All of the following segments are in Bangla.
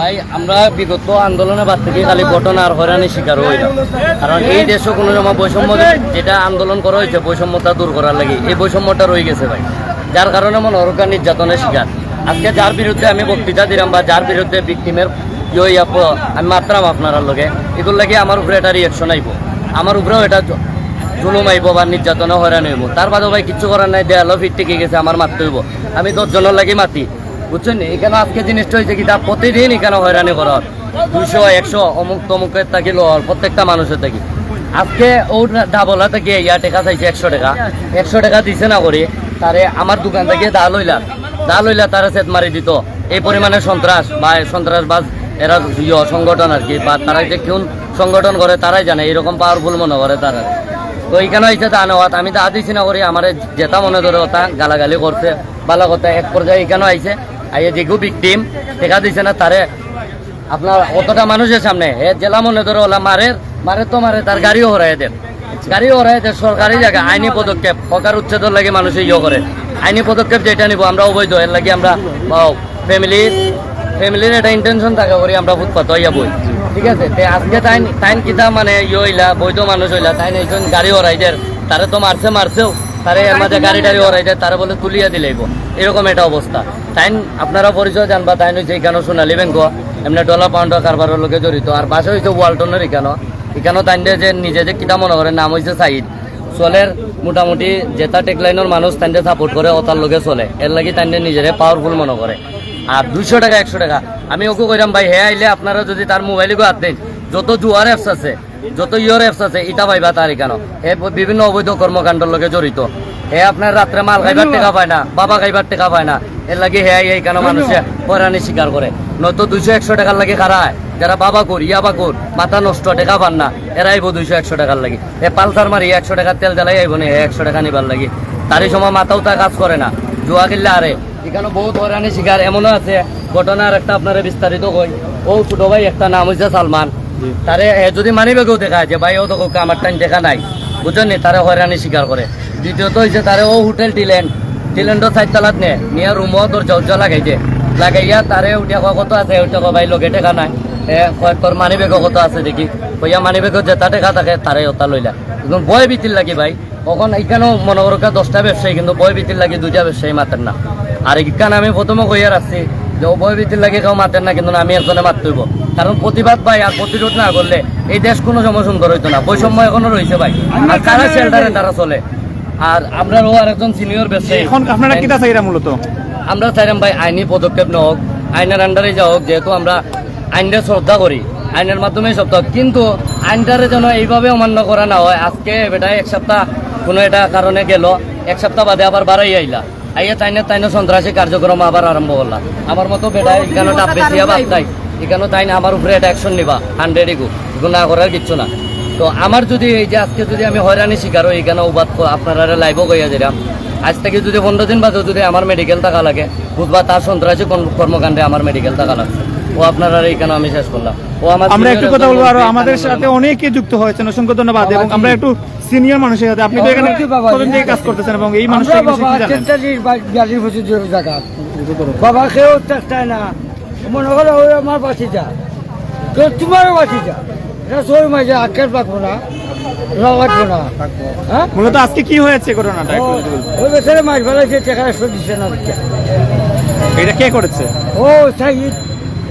ভাই, আমরা বিগত আন্দোলনের বাদ থেকে খালি ঘটনা আর হয়রানির শিকার হই না কারণ এই দেশে কোনো সময় বৈষম্য যেটা আন্দোলন করা হয়েছে বৈষম্যতা দূর করার লাগে। এই বৈষম্যটা রয়ে গেছে ভাই। যার কারণে মনে হরকার নির্যাতনের শিকার। আজকে যার বিরুদ্ধে আমি বক্তৃতা দিলাম বা যার বিরুদ্ধে বিক্টিমের ইয়ে ইয়া আমি মাত্রাম আপনার লগে এগুলো লাগে আমার উপরে এটা রিয়েকশন আইব। আমার উপরেও এটা জুলুম আইব বা নির্যাতনে হয়রান হইব। তার বাদে ভাই, কিচ্ছু করার নাই দেয়ালো ফিট টিকে গেছে, আমার মারতে হইব। আমি দশজনের লাগি মাতি। বুঝছেন? এখানে আজকে জিনিসটা হয়েছে কি, তা প্রতিদিন এখানে হয়রানি করা দুশো একশো, অমুক তমুকের থাকি লোয়ার প্রত্যেকটা মানুষের থাকি। আজকে ও ডাবলা থেকে ইয়া টাকা চাইছে একশো টাকা। একশো টাকা দিছে না করে, তারে আমার দোকান থেকে দা লইলা। দা লইলা তারা সেট মারি দিত। এই পরিমাণে সন্ত্রাস বা সন্ত্রাসবাজ, এরা ইয়ে সংগঠন আর কি, বা তারা যে কোন সংগঠন করে তারাই জানে, এরকম পাওয়ারফুল মনে করে তারা। তো এইখানে হয়েছে তা নেওয়াত আমি তা দিছি না করি, আমার যেটা মনে ধরে ওটা গালাগালি করছে, বালা কথা। এক পর্যায়ে এখানে আইছে। আইয়ে যেগু বিকটিম টেকা দিছে না তারে আপনার অতটা মানুষের সামনে। হে জেলা মনে ধরে, ওলা মারে মারে তো মারে, তার গাড়িও হরাই দেন। গাড়িও হরাই দেন, সরকারি জায়গা, আইনি পদক্ষেপ, হকার উচ্ছেদর লাগে মানুষে ইয়ে করে। আইনি পদক্ষেপ যেটা নিব, আমরা অবৈধ এর লাগে আমরা ফ্যামিলির ফ্যামিলির একটা ইন্টেনশন থাকা করি, আমরা ফুটপাত হইয়া বই। ঠিক আছে? তে আজকে তাইন তাইন কিতা মানে ইয়ে হইলা, বৈধ মানুষ হইলা, তাইন একজন গাড়ি হরাই দেয় তারে তো মারছে, মারছেও। তারে এর মাঝে গাড়ি টাড়ি হরাই দেয় তারে বলে তুলিয়া দিলেইব এরকম একটা অবস্থা। তাইন আপনারা পরিচয় জানবা তাইন হচ্ছে এখানে সোনালী ব্যাংক এমনি ডলার পাউন্ড কারবারের লোকে জড়িত। আর পাশে হয়েছে ওয়ালটনের এখানে এখানেও তাইন যে নিজে যে কিতা মনে করে নাম হয়েছে সাইদ। চলের মোটামুটি যেটা টেকলাইনের মানুষ তাইনকে সাপোর্ট করে ওতার লোকে চলে। এর লাগি তাইনকে নিজেরে পাওয়ারফুল মনে করে। আর দুইশো টাকা একশো টাকা। আমি ওকে কইরাম ভাই হে আইলে আপনারা যদি তার মোবাইলে গো হাত দেন যত জুয়ার অ্যাপস আছে যত ইয়র অ্যাপস আছে ইটা পাইবা তার কেন? হে বিভিন্ন অবৈধ কর্মকাণ্ডের লগে জড়িত। হে আপনার রাত্রে মাল খাইবার টাকা পায় না বাবা খাইবার টাকা পায় না। এর লাগে হে এই কেন মানুষে হয়রানি স্বীকার করে? নয়তো দুইশো একশো টাকার লাগে খারায়। যারা বাবা কর ইয়াবা কর মাথা নষ্ট টাকা পান না। এরা আইব দুইশো একশো টাকার লাগে। এ পালসার মারি একশো টাকার তেল জ্বালাই আইব না একশো টাকা নিবার লাগে। তারই সময় মাথাও তা কাজ করে না। জুয়া কিনলে আরে এখানে বহুত হয়রানি শিকার? এমনও আছে ঘটনার একটা আপনারা বিস্তারিত কই। ও ছোট ভাই একটা নাম হয়েছে সালমান। তারে যদি মানি বেগেও দেখা যে ভাই ও তো আমার টাইম দেখা নাই। বুঝছেন নি তারে হয়রানি স্বীকার করে দ্বিতীয়ত হয়েছে তারে ও হোটেল টিলেন টিলেন্ডো সাইড তালাত নে? নিয়ে রুমও দরজা উজ্জা লাগাইছে লাগাইয়া তারে উঠিয়া কয় কত আছে। উঠিয়া ভাই, লগে টেকা নাই। তোর মানি বেগও কত আছে দেখি? কইয়া মানি বেগত যেটা টেকা থাকে তারে ওটা লইলা এখন বয় বিতির লাগি, ভাই তখন এইখানেও মনে করো দশটা ব্যবসায়ী কিন্তু বয় বিতির লাগি দুইটা ব্যবসায়ী মাতেন না। আর এইখানে আমি প্রথমে কইয়া রাখছি যে বিতির লাগে কেউ মাতেন না কিন্তু আমি একজনে মাত হইব কারণ প্রতিবাদ ভাই আর প্রতিরোধ না করলে এই দেশ কোনো সময় সুন্দর হইতো না। বৈষম্য এখনও রয়েছে ভাই। আর তারা শেল্টারে তারা চলে? আর আমরা ও আর একজন সিনিয়র ব্যবসায়ী এখন আপনারা কিতা চাইরা মূলত? আমরা চাইলাম ভাই আইনি পদক্ষেপ নেওয়া হোক আইনের আন্ডারে যাওয়া হোক যেহেতু আমরা আইনটা শ্রদ্ধা করি আইনের মাধ্যমে হোক। কিন্তু আইনটারে যেন এইভাবে অমান্য করা না হয় আজকে বেটা এক সপ্তাহ কোনো এটা কারণে গেল এক সপ্তাহ বাদে আবার বাড়াই আইলা। আইয়া তাইনে তাইনে সন্ত্রাসী কার্যক্রম আবার আরম্ভ হল আমার মতো বেটা এখানে ডাব বেশি বাদ তাই এখানে তাই না আমার উপরে এটা অ্যাকশন নিবা হান্ড্রেড এগুলো না করার কিচ্ছু না। তো আমার যদি এই যে আজকে যদি আমি হয়রানি শিকার হই এখানে উবাদ আপনারা লাইভও গইয়া দিলাম। আজ থেকে যদি পনেরো দিন বাদে যদি আমার মেডিকেল টাকা লাগে বুধবার তার সন্ত্রাসী কর্মকাণ্ডে আমার মেডিকেল টাকা লাগছে ও আপনারা এইখানে আমি শেষ করলাম। ও আমার আমরা একটু কথা বলব আরও আমাদের সাথে অনেকে যুক্ত হয়েছেন অসংখ্য ধন্যবাদ এবং আমরা একটু সিনিয়র মানুষের সাথে আপনি তো এখানে কতদিন থেকে কাজ করতেছেন এবং এই মানুষটা আমরা বাবা তেতাল্লিশ বিয়াল্লিশ বছর ধরে জায়গা। বাবা কেউ চেষ্টায় না। মনে করো ওই আমার বাচ্চিটা তো তোমারও বাচ্চিটা এটা সই মাঝে আখের পাকবো না লাগাবো না। হ্যাঁ? মূলত আজকে কি হয়েছে ঘটনাটা। ওই বেচারে মাছ ফেলাইছে টাকা একশো দিচ্ছে না। এটা কে করেছে? ও সাইড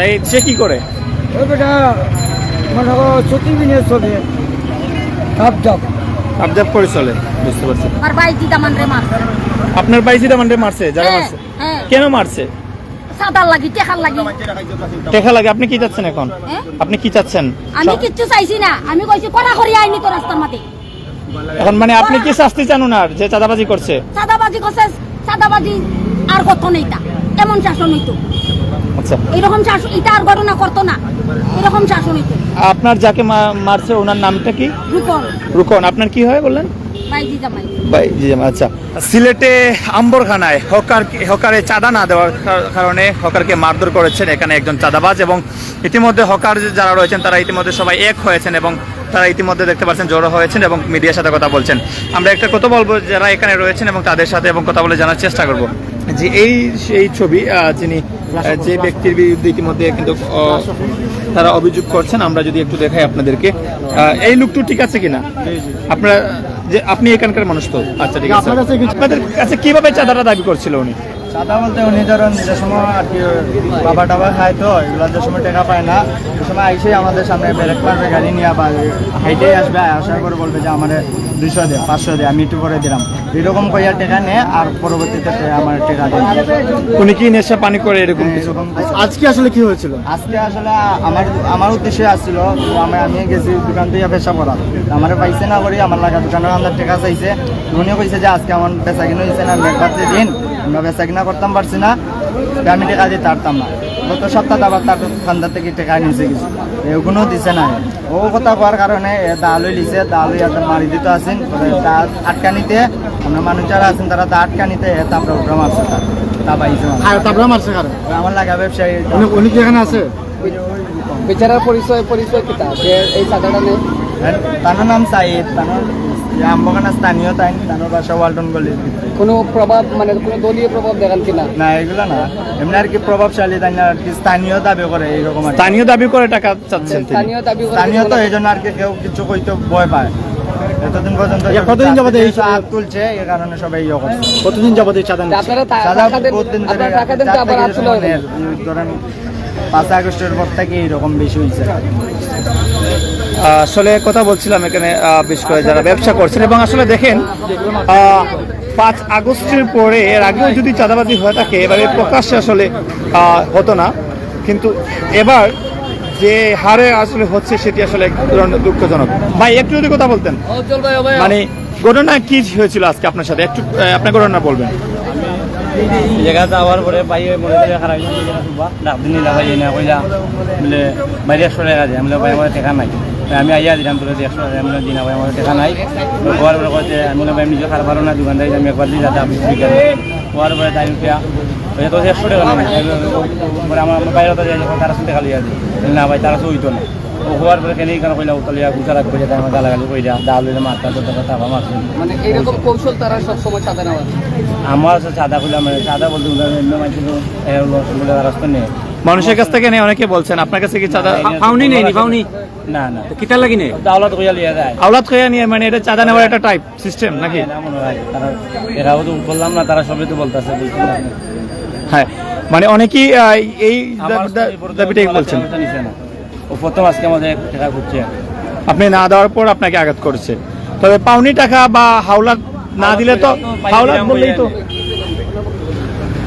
তাই সে কি করে? ওই বেটা মনে করো ছুটি বিনিয়োগ চলে। ধাপ ধাপ। আবজাব করে চলে বুঝতে পারছি। আমার ভাই দিদামান রে মারছে। আপনার মারছে যারা হ্যাঁ, মারছে। হ্যাঁ। কেন মারছে? সাদার লাগি আপনি কি চাচ্ছেন এখন? হ্যাঁ? আপনি কি চাচ্ছেন? আমি কিচ্ছু চাইছি না। আমি কইছি কড়া করি আইনি তো রাস্তার মাঝে এখন মানে আপনি কি শাস্তি চান ওনার যে চাঁদাবাজি করছে? সাদাবাজি করছে সাদাবাজি আর করতো না এটা এমন শাসন হইতো। আচ্ছা। এরকম শাসন এটা আর ঘটনা করতো না। এরকম শাসন হইতো আপনার যাকে মারছে ওনার নামটা কি? রূপন। রুকন আপনার কি হয় বললেন? আচ্ছা। সিলেটে আম্বরখানায় হকার হকারে চাঁদা না দেওয়ার কারণে হকারকে মারধর করেছেন এখানে একজন চাঁদাবাজ এবং ইতিমধ্যে হকার যারা রয়েছেন তারা ইতিমধ্যে সবাই এক হয়েছেন এবং তারা ইতিমধ্যে দেখতে পাচ্ছেন জড়ো হয়েছেন এবং মিডিয়ার সাথে কথা বলছেন। আমরা একটা কথা বলব যারা এখানে রয়েছেন এবং তাদের সাথে এবং কথা বলে জানার চেষ্টা করব। যে এই সেই ছবি আহ, যিনি যে ব্যক্তির বিরুদ্ধে ইতিমধ্যে কিন্তু তারা অভিযোগ করছেন আমরা যদি একটু দেখাই আপনাদেরকে। আহ, এই লুকটু ঠিক আছে কিনা? আপনারা যে আপনি এখানকার মানুষ তো? আচ্ছা ঠিক আছে। আপনাদের কাছে কীভাবে চাঁদাটা দাবি করছিল উনি? সাদা বলতে উনি ধরুন যে সময় আর কি বাবা টাবা খায় তো এগুলো যে সময় টাকা পায় না ওই সময় আইসে আমাদের সামনে ব্রেক মারবে গাড়ি নিয়ে বা হেঁটেই আসবে আসার করে বলবে যে আমার দুইশো দে পাঁচশো দে আমি একটু করে দিলাম। এরকম কইয়া টাকা নেয় আর পরবর্তীতে আমার টাকা দেয় উনি কি নেশা পানি করে এরকম কিছু? আজকে আসলে কি হয়েছিল? আজকে আসলে আমার আমার উদ্দেশ্যে আসছিল তো আমি আমি গেছি দোকান থেকে পেশা করা আমার পাইছে না করি আমার লাগা দোকানের আমার টাকা চাইছে। উনিও কইছে যে আজকে আমার বেচা কিনা হয়েছে না মেঘবাতে দিন। আমরা বেচা কিনা করতাম পারছি না। আমি টাকা দিতে পারতাম না। গত সপ্তাহ আবার তার দোকানদার থেকে টাকা নিচে গেছে এগুলো দিছে না। ও কথা করার কারণে এ দা লই লিছে দা লই মারি দিতে আসেন দা আটকা নিতে আমরা মানুষ যারা আছেন তারা দা আটকা নিতে এ তারপরে উঠে মারছে তার তা পাইছে আর তারপরে মারছে কারণ আমার লাগা ব্যবসায়ী উনি কি এখানে আছে? বেচারার পরিচয় পরিচয় কিতা? যে এই চাঁদাটা নেই তানোর নাম সাইদ তানোর আমবাগানা স্থানীয় তাই তানোর বাসা ওয়ালটন গলির ভিতরে। কোনো প্রভাব মানে কোনো দলীয় প্রভাব দেখান কিনা? না এগুলো না। এমনি আর কি প্রভাবশালী তাই না? আর কি স্থানীয় দাবি করে এইরকম স্থানীয় দাবি করে টাকা চাচ্ছেন স্থানীয় দাবি করে স্থানীয় তো এই জন্য আর কি কেউ কিছু কইতে ভয় পায়। এতদিন পর্যন্ত কতদিন যাবত এই হাত তুলছে এই কারণে সবাই ইয়ে করছে। কতদিন যাবত এই চাঁদা আপনারা টাকা দেন বহুত দিন ধরে আপনারা টাকা দেন তো চার আবার হাত তুলে ধরেন পাঁচ আগস্টের পর থেকে এইরকম বেশি হয়েছে আসলে কথা বলছিলাম এখানে আহ, বিশেষ করে যারা ব্যবসা করছেন এবং আসলে দেখেন আহ, পাঁচ আগস্টের পরে এর আগেও যদি চাঁদাবাজি হয়ে থাকে এবারে প্রকাশ্যে আসলে হতো না। কিন্তু এবার যে হারে আসলে হচ্ছে সেটি আসলে এক ধরনের দুঃখজনক। ভাই একটু যদি কথা বলতেন। ভাই ভাই মানে ঘটনা কি হয়েছিল আজকে আপনার সাথে? একটু আপনার ঘটনা বলবেন। এই জায়গা যাওয়ার পরে পাই মনে করে খারাপ ডাক দিন নিলা ভাই এনে কইলা বলে বাইরে ভাই আমার টাকা নাই। আমি আইয়া দিলাম তোর একশো আমি দিনা ভাই আমার দেখা নাই। তো হওয়ার পরে কইতে আমি বললাম, ভাই আমি নিজে খারাপ পারো না দোকানদারি আমি একবার দিয়ে বিকেল হওয়ার পরে তাই উঠিয়া তো একশো টাকা নেই পরে আমার আমার বাইরে তো যাই যখন তারা লিয়া দিই বললাম, না ভাই তারা তো হইতো না। ও হওয়ার পরে কেন কেন কইলা উতলিয়া গুছা রাখব যাতে আমার গালাগালি কইলা ডাল লইলে মারতা তো টাকা মারছে মানে এইরকম কৌশল তারা সবসময় চাঁদা নেওয়া আমার হচ্ছে চাঁদা খুলে মানে চাঁদা বলতে বলে রাস্তা নেই। মানুষের কাছ থেকে নেই অনেকে বলছেন। আপনার কাছে কি চাঁদা ফাউনি নেই ফাউনি? না না। কিতা লাগি নেই দাওলাত কইয়া লিয়া যায়। আওলাদ খেয়ে নিয়ে মানে এটা চাঁদা নেওয়ার একটা টাইপ সিস্টেম নাকি? না মনে হয় তারা এরাও তো বললাম না তারা সবই তো বলতেছে হ্যাঁ মানে অনেকেই এই আমার দা- দা- দাবিটাই বলছেন। ও প্রথম আজকে আমাদের টাকা ঘুরছে আপনি না দেওয়ার পর আপনাকে আঘাত করছে। তবে পাউনি টাকা বা হাওলাত না দিলে তো হাওলাত বললেই তো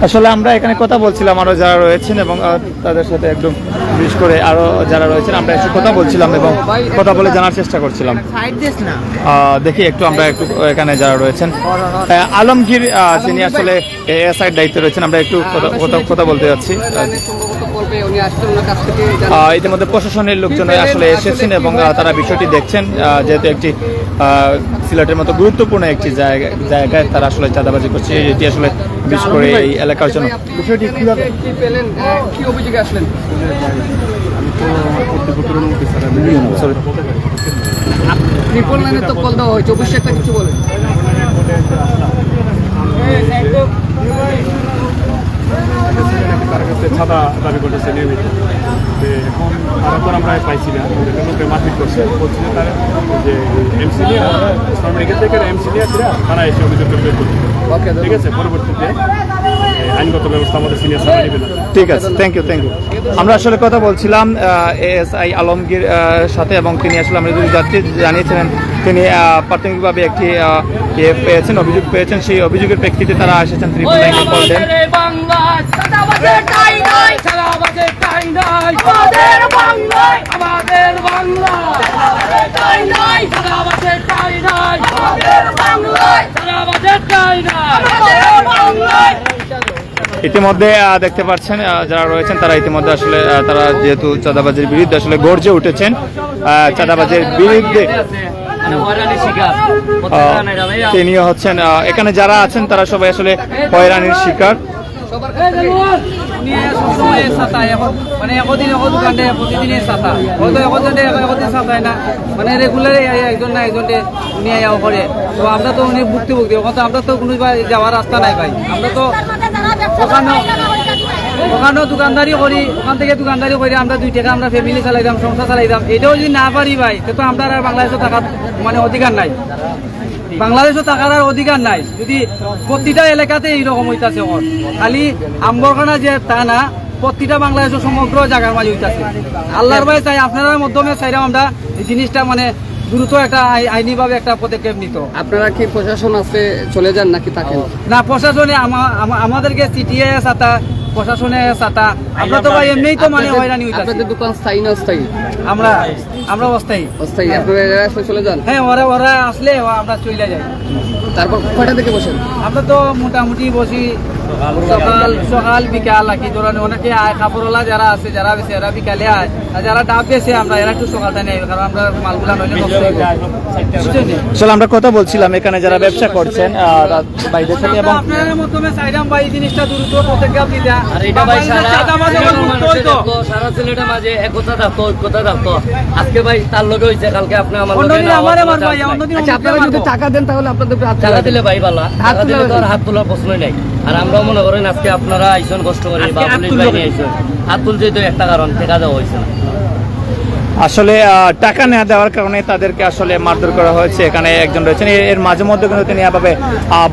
আসলে আমরা এখানে কথা বলছিলাম আরও যারা রয়েছেন এবং তাদের সাথে একদম বিশেষ করে আরও যারা রয়েছেন আমরা একটু কথা বলছিলাম এবং কথা বলে জানার চেষ্টা করছিলাম। দেখি একটু আমরা একটু এখানে যারা রয়েছেন। আলমগীর যিনি আসলে এএসআই দায়িত্বে রয়েছেন আমরা একটু কথা- বলতে যাচ্ছি। ইতিমধ্যে প্রশাসনের লোকজন আসলে এসেছেন এবং তারা বিষয়টি দেখছেন। যেহেতু একটি আহ, সিলেটের মতো গুরুত্বপূর্ণ একটি জায়গা জায়গায় তারা আসলে চাঁদাবাজি করছে এটি আসলে বিশেষ করে এই এলাকার জন্য। ভাই, পেলেন কি অভিযোগে আসলেন ট্রিপল লাইনে তো কল দেওয়া হয়েছে অবশ্যই একটা কিছু বলেন তার কাছে ছাতা দাবি করতেছে নিয়মিত এখন তারা তো আমরা পাইছি না লোকে মারপিট করছে বলছে যে তারা যে এমসি নিয়ে লীগের থেকে এমসি নিয়ে তারা এসে অভিযোগ করবে ওকে ঠিক আছে পরবর্তীতে এই আইনগত ব্যবস্থা আমাদের সিনিয়র নেবে ঠিক আছে থ্যাংক ইউ থ্যাংক ইউ আমরা আসলে কথা বলছিলাম এএসআই আলমগীর সাথে এবং তিনি আসলে আমরা যদি যাত্রী জানিয়েছিলেন তিনি প্রাথমিকভাবে একটি ইয়ে পেয়েছেন অভিযোগ পেয়েছেন সেই অভিযোগের প্রেক্ষিতে তারা এসেছেন ত্রিপুল লাইনে কল দেন আমাদের বাংলায় ইতিমধ্যে দেখতে পাচ্ছেন যারা রয়েছেন তারা ইতিমধ্যে আসলে তারা যেহেতু চাঁদাবাজির বিরুদ্ধে আসলে গর্জে উঠেছেন চাঁদাবাজির বিরুদ্ধে মানে তিনিও হচ্ছেন এখানে যারা আছেন তারা সবাই আসলে হয়রানির শিকার। সবার কাছ থেকে নিয়ে সবসময় ছাতা মানে একদিন এখন দোকান দেয় ছাতা হয়তো একদিন একদিন ছাতায় না। মানে রেগুলার একজন না একজন নিয়ে যাওয়া করে। তো আমরা তো অনেক ভুক্তি ভুক্তি ওখানে তো আমরা তো কোনো যাওয়ার রাস্তা নাই ভাই। আমরা তো ওখানেও ওখানেও দোকানদারি করি, ওখান থেকে দোকানদারি করে, আমরা দুই টাকা আমরা ফ্যামিলি চালাইতাম, সংসার চালাইতাম। এটাও যদি না পারি ভাই, তো আমরা আর বাংলাদেশে থাকার মানে অধিকার নাই। বাংলাদেশও থাকার আর অধিকার নাই। যদি প্রতিটা এলাকাতে এইরকম হইতাছে এখন খালি আম্বরখানা যে তা না, প্রতিটা বাংলাদেশের সমগ্র জায়গার মাঝে হইতাছে। আল্লাহর ভাই চাই, আপনার মাধ্যমে চাইলাম আমরা জিনিসটা মানে দ্রুত একটা আই- আইনিভাবে একটা পদক্ষেপ নিত। আপনারা কি প্রশাসন আসতে চলে যান নাকি থাকেন? না প্রশাসনে আমা- আমা- আমাদেরকে সিটিএ সাতা প্রশাসনে সাতা আমরা তো ভাই এমনিই তো মানে হয়রানি হইতাছে। আপনাদের দোকান স্থায়ী না অস্থায়ী? আমরা আমরা অস্থায়ী। অস্থায়ী আপনারা চলে যান? হ্যাঁ ওরা ওরা আসলে আমরা চলে যাই। তারপর কয়টা থেকে বসেন? আমরা তো মোটামুটি বসি সকাল সকাল বিকাল আর কি। ধরেন অনেকে আয় কাপড়ওয়ালা যারা আছে যারা বেশি এরা বিকালে আয়। আর যারা ডাব বেছে আমরা এরা একটু সকালটা নেই কারণ আমরা মালগুলা নইলে? আসলে আমরা কথা বলছিলাম এখানে যারা ব্যবসা করছেন এবং আপনাদের মাধ্যমে চাইলাম ভাই জিনিসটা দ্রুত আর এটা ভাই সারা। থাকতো, সারা সিলেটের মাঝে থাকতো ঐক্যতা থাকতো আজকে ভাই তার লগে হয়েছে কালকে আপনি আমার লগে আমারে। অন্যদিন আচ্ছা আপনারা যদি টাকা দেন তাহলে আপনাদের উপরে হাত টাকা দিলে ভাই বালা হাত দিলে তুলে তো হাত তোলার প্রশ্নই নাই। আর আমরাও মনে করেন আজকে আপনারা আইসন কষ্ট করে বা পুলিশ বাহিনী আইসন। হাত তুলছে তো একটা কারণ টাকা দেওয়া হয়েছে না। আসলে টাকা না দেওয়ার কারণে তাদেরকে আসলে মারধর করা হয়েছে। এখানে একজন রয়েছেন। এর- মাঝে মধ্যে কিন্তু তিনি এভাবে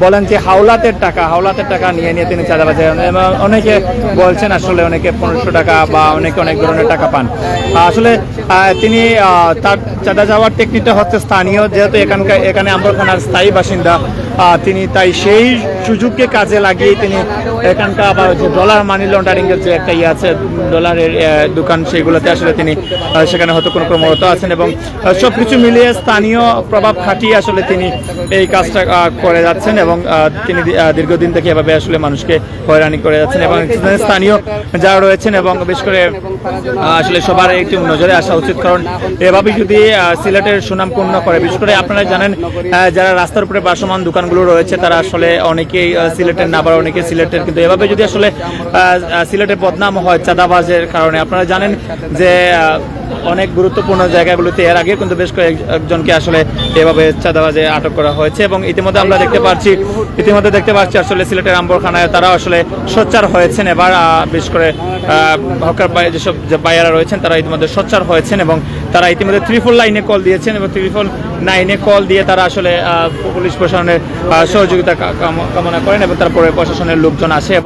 বলেন যে হাওলাতের টাকা হাওলাতের টাকা নিয়ে নিয়ে তিনি চাঁদাবাজি করেন। এবং অনেকে বলছেন আসলে অনেকে পনেরোশো টাকা বা অনেকে অনেক ধরনের টাকা পান। আসলে তিনি আহ, তার চাঁদা যাওয়ার টেকনিকটা হচ্ছে স্থানীয়। যেহেতু এখানকার এখানে আম্বরখানার স্থায়ী বাসিন্দা তিনি তাই সেই সুযোগকে কাজে লাগিয়ে তিনি এখানকার আবার যে ডলার মানি লন্ডারিং এর যে একটা ইয়ে আছে ডলারের দোকান সেগুলোতে আসলে তিনি সেখানে হয়তো কোনো ক্রমরত আছেন এবং আহ, সবকিছু মিলিয়ে স্থানীয় প্রভাব খাটিয়ে আসলে তিনি এই কাজটা করে যাচ্ছেন এবং তিনি দীর্ঘদিন থেকে এভাবে আসলে মানুষকে হয়রানি করে যাচ্ছেন এবং স্থানীয় যারা রয়েছেন এবং বিশেষ করে আসলে সবার একটু নজরে আসা উচিত কারণ এভাবে যদি সিলেটের সুনাম পূর্ণ করে বিশেষ করে আপনারা জানেন যারা রাস্তার উপরে বাসমান দোকানগুলো রয়েছে, তারা আসলে অনেকেই সিলেটের না, আবার অনেকে সিলেটের। কিন্তু এভাবে যদি আসলে সিলেটের বদনাম হয় চাঁদাবাজের কারণে, আপনারা জানেন যে অনেক গুরুত্বপূর্ণ জায়গাগুলোতে এর আগে কিন্তু বেশ কয়েকজনকে আসলে এভাবে চাঁদাবাজে আটক করা হয়েছে এবং ইতিমধ্যে আমরা দেখতে পাচ্ছি, ইতিমধ্যে দেখতে পাচ্ছি আসলে সিলেটের আম্বরখানায় তারা আসলে সোচ্চার হয়েছেন এবার বিশেষ করে হকার যেসব যে বাইরা রয়েছেন, তারা ইতিমধ্যে সোচ্চার হয়েছেন এবং তারা ইতিমধ্যে ত্রিফল লাইনে কল দিয়েছেন এবং ত্রিফল নাইনে কল দিয়ে তারা আসলে পুলিশ প্রশাসনের সহযোগিতা কামনা করেন এবং তারপরে প্রশাসনের লোকজন আসে।